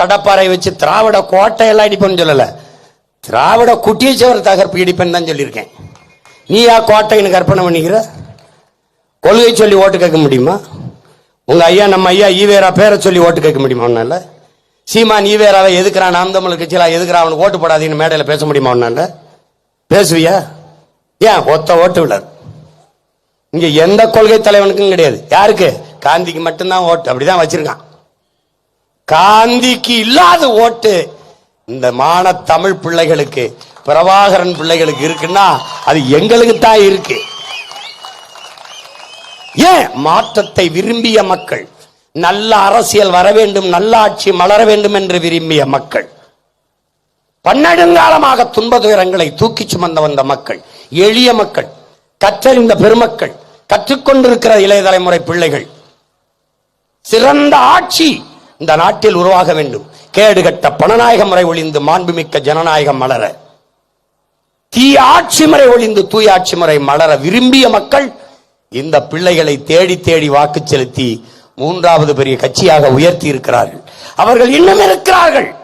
கடப்பாறை வச்சு திராவிட கோட்டை எல்லாம் இடிப்பேன்னு சொல்லலை. திராவிட குட்டியச்சவர் தகர்ப்பு இடிப்பேன்னு தான் சொல்லியிருக்கேன். நீயா கோட்டைன்னு கற்பனை பண்ணிக்கிற? கொள்கை சொல்லி ஓட்டு கேட்க முடியுமா? உங்கள் ஐயா நம்ம ஐயா ஈவேரா பேரை சொல்லி ஓட்டு கேட்க முடியுமா உன்னால? சீமான் ஈவேராவை எதுக்குறான் நாம் தமிழ் கட்சியில எதுக்குறான் அவனுக்கு ஓட்டு போடாதீன்னு மேடையில் பேச முடியுமா உன்னால? பேசுவியா? ஏன்? ஒத்த ஓட்டு விடாது இங்கே எந்த கொள்கை தலைவனுக்கும் கிடையாது. யாருக்கு? காந்திக்கு மட்டும்தான் ஓட்டு. அப்படிதான் வச்சிருக்கான். காந்திக்கு இல்லாத ஓட்டு இந்த மான தமிழ் பிள்ளைகளுக்கு பிரபாகரன் பிள்ளைகளுக்கு இருக்குன்னா அது எங்களுக்கு தான் இருக்கு. ஏன் மாற்றத்தை விரும்பிய மக்கள் நல்ல அரசியல் வர வேண்டும் நல்ல ஆட்சி மலர வேண்டும் என்று விரும்பிய மக்கள் பன்னெடுங்காலமாக துன்ப துயரங்களை தூக்கி சுமந்த வந்த மக்கள் எளிய மக்கள் கற்றறிந்த பெருமக்கள் கற்றுக்கொண்டிருக்கிற இளைய தலைமுறை பிள்ளைகள் சிறந்த ஆட்சி இந்த நாட்டில் உருவாக வேண்டும். கேடுகட்ட பணநாயக முறை ஒளிந்து மாண்புமிக்க ஜனநாயகம் மலர. தீய ஆட்சி முறை ஒளிந்து தூய ஆட்சி முறை மலர விரும்பிய மக்கள் இந்த பிள்ளைகளை தேடி தேடி வாக்கு செலுத்தி மூன்றாவது பெரிய கட்சியாக உயர்த்தி இருக்கிறார்கள். அவர்கள் இன்னும் இருக்கிறார்கள்.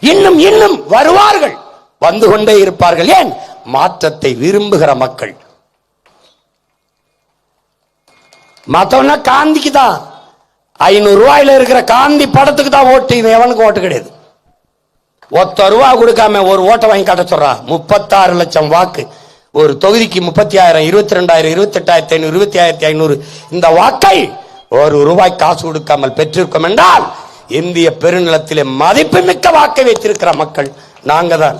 இன்னும் இன்னும் வருவார்கள். வந்து கொண்டே இருப்பார்கள். ஏன்? மாற்றத்தை விரும்புகிற மக்கள். மத்தவனா காந்திக்கு தான். ஐநூறு ரூபாயில இருக்கிற காந்தி படத்துக்கு தான் ஓட்டு இவன் எவனுக்கு ஓட்டு கிடையாது. ஒத்த ரூபா கொடுக்காம ஒரு ஓட்டை வாங்கி காட்ட சொல்றா. முப்பத்தாறு லட்சம் வாக்கு. ஒரு தொகுதிக்கு முப்பத்தி ஆயிரம் இருபத்தி ரெண்டாயிரம் இருபத்தி எட்டாயிரத்தி ஐநூறு இருபத்தி ஆயிரத்தி ஐநூறு. இந்த வாக்கை ஒரு ரூபாய் காசு கொடுக்காமல் பெற்றிருக்கோம் என்றால் இந்திய பெருநிலத்திலே மதிப்புமிக்க வாக்கை வைத்திருக்கிற மக்கள் நாங்க தான்